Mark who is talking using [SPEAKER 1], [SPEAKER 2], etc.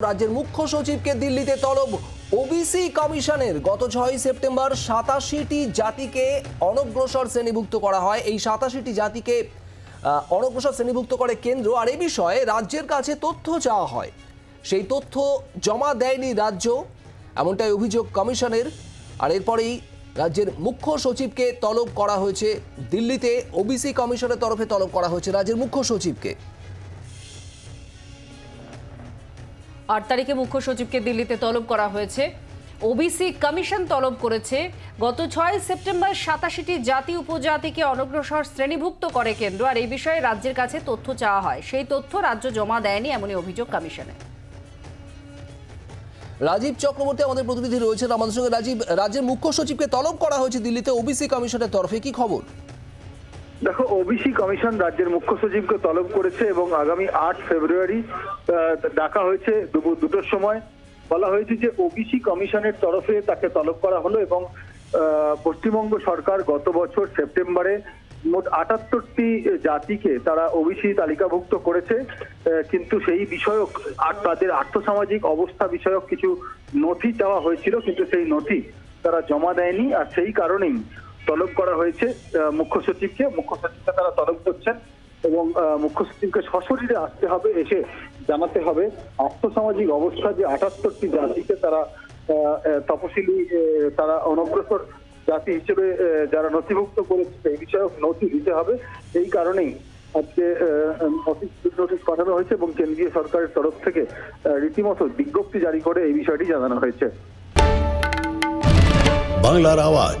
[SPEAKER 1] রাজ্যের মুখ্য সচিবকে দিল্লিতে তলব। ওবিসি কমিশনের গত ছয় সেপ্টেম্বর সাতাশিটি জাতিকে অনগ্রসর শ্রেণীভুক্ত করা হয়। এই সাতাশিটি জাতিকে অনগ্রসর শ্রেণীভুক্ত করে কেন্দ্র। আর এই বিষয়ে রাজ্যের কাছে তথ্য চাওয়া হয়। সেই তথ্য জমা দেয়নি রাজ্য, এমনটাই অভিযোগ কমিশনের। আর এরপরেই রাজ্যের মুখ্য সচিবকে তলব করা হয়েছে। দিল্লিতে ওবিসি কমিশনের তরফে তলব করা হয়েছে রাজ্যের মুখ্য সচিবকে।
[SPEAKER 2] আট তারিখে মুখ্য সচিবকে দিল্লিতে তলব করা হয়েছে। ওবিসি কমিশন তলব করেছে। গত ছয় সেপ্টেম্বর সাতাশিটি জাতি উপজাতিকে অনগ্রসর শ্রেণীভুক্ত করে কেন্দ্র, আর এই বিষয়ে রাজ্যের কাছে তথ্য চাওয়া হয়। সেই তথ্য রাজ্য জমা দেয়নি এমনই অভিযোগ কমিশনে।
[SPEAKER 1] রাজীব চক্রবর্তী আমাদের প্রতিনিধি রয়েছেন। আমাদের সঙ্গে রাজীব, রাজ্যের মুখ্য সচিবকে তলব করা হয়েছে দিল্লিতে। ওবিসি কমিশনের তরফে কি খবর?
[SPEAKER 3] দেখো ওবিসি কমিশন রাজ্যের মুখ্য সচিবকে তলব করেছে এবং আগামী আট ফেব্রুয়ারি ডাকা হয়েছে দুপুর দুটোর সময়। বলা হয়েছে যে ওবিসি কমিশনের তরফে তাকে তলব করা হলো এবং পশ্চিমবঙ্গ সরকার গত বছর সেপ্টেম্বরে মোট আটাত্তরটি জাতিকে তারা ওবিসি তালিকাভুক্ত করেছে। কিন্তু সেই বিষয়ক আর তাদের আর্থসামাজিক অবস্থা বিষয়ক কিছু নথি চাওয়া হয়েছিল, কিন্তু সেই নথি তারা জমা দেয়নি। আর সেই কারণেই তলব করা হয়েছে মুখ্য সচিবকে। মুখ্য সচিবকে তারা তলব করছেন এবং মুখ্য সচিবকে সশরীরে আসতে হবে, এসে জানাতে হবে। আর্থসামাজিক অবস্থা যে আটাত্তরটি জাতিকে তারা তপশিলি তারা অনগ্রসর জাতি হিসেবে যারা নথিভুক্ত করেছে এই বিষয়ক নথি দিতে হবে। এই কারণেই আজকে অফিস নোটিশ পাঠানো হয়েছে এবং কেন্দ্রীয় সরকারের তরফ থেকে রীতিমতো বিজ্ঞপ্তি জারি করে এই বিষয়টি জানানো হয়েছে।
[SPEAKER 4] বাংলার আওয়াজ।